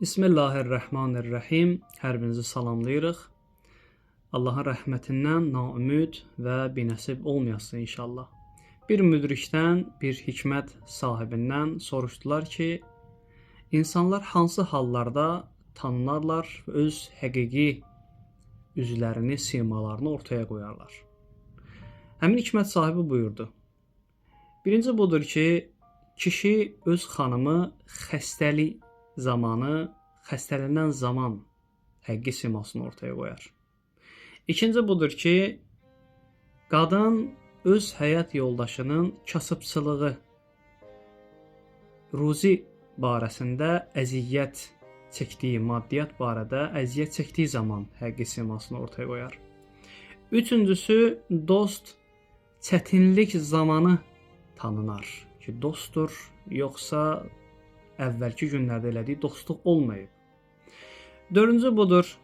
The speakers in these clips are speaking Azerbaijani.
Bismillahirrahmanirrahim. Hər birinizi salamlayırıq. Allahın rəhmətindən naümid və binəsib olmayasın inşallah. Bir müdrikdən, bir hikmət sahibindən soruşdular ki, insanlar hansı hallarda tanınarlar və öz həqiqi üzlərini, simalarını ortaya qoyarlar. Həmin hikmət sahibi buyurdu. Birinci budur ki, kişi öz xanımı xəstəlik zamanı, xəstələnən zaman həqiqi simasını ortaya qoyar. İkinci budur ki, qadın öz həyat yoldaşının kasıbçılığı, ruzi barəsində əziyyət çəkdiyi, maddiyyat barədə əziyyət çəkdiyi zaman həqiqi simasını ortaya qoyar. Üçüncüsü dost çətinlik zamanı tanınar ki, dostdur, yoxsa əvvəlki günlərdə elədiyi dostluq olmayıb. Dördüncü budur.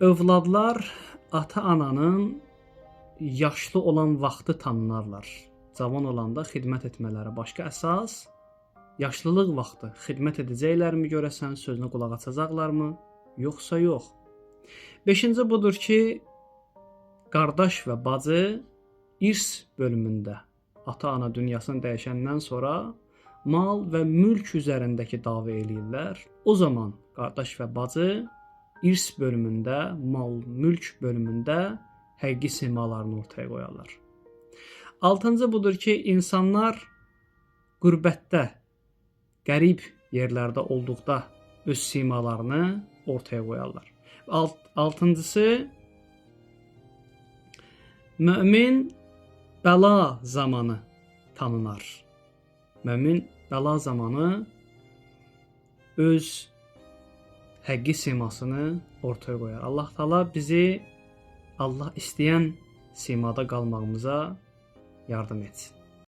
Övladlar ata-ananın yaşlı olan vaxtı tanınarlar. Cavan olanda xidmət etmələri başqa əsas. Yaşlılıq vaxtı xidmət edəcəklərmi görəsən, sözünə qulaq asacaqlarmı, yoxsa yox. 5-ci budur ki, qardaş və bacı irs bölümündə ata-ana dünyasını dəyişəndən sonra mal və mülk üzərindəki dava eləyirlər. O zaman qardaş və bacı irs bölümündə, mal, mülk bölümündə həqiqi simalarını ortaya qoyarlar. 6-cı budur ki, insanlar qürbətdə, qərib yerlərdə olduqda öz simalarını ortaya qoyarlar. 6-cısı mömin bəla zamanı tanınar. Mömin bəla zamanı öz həqiqi simasını ortaya qoyar. Allah Taala bizi Allah istəyən simada qalmağımıza yardım etsin.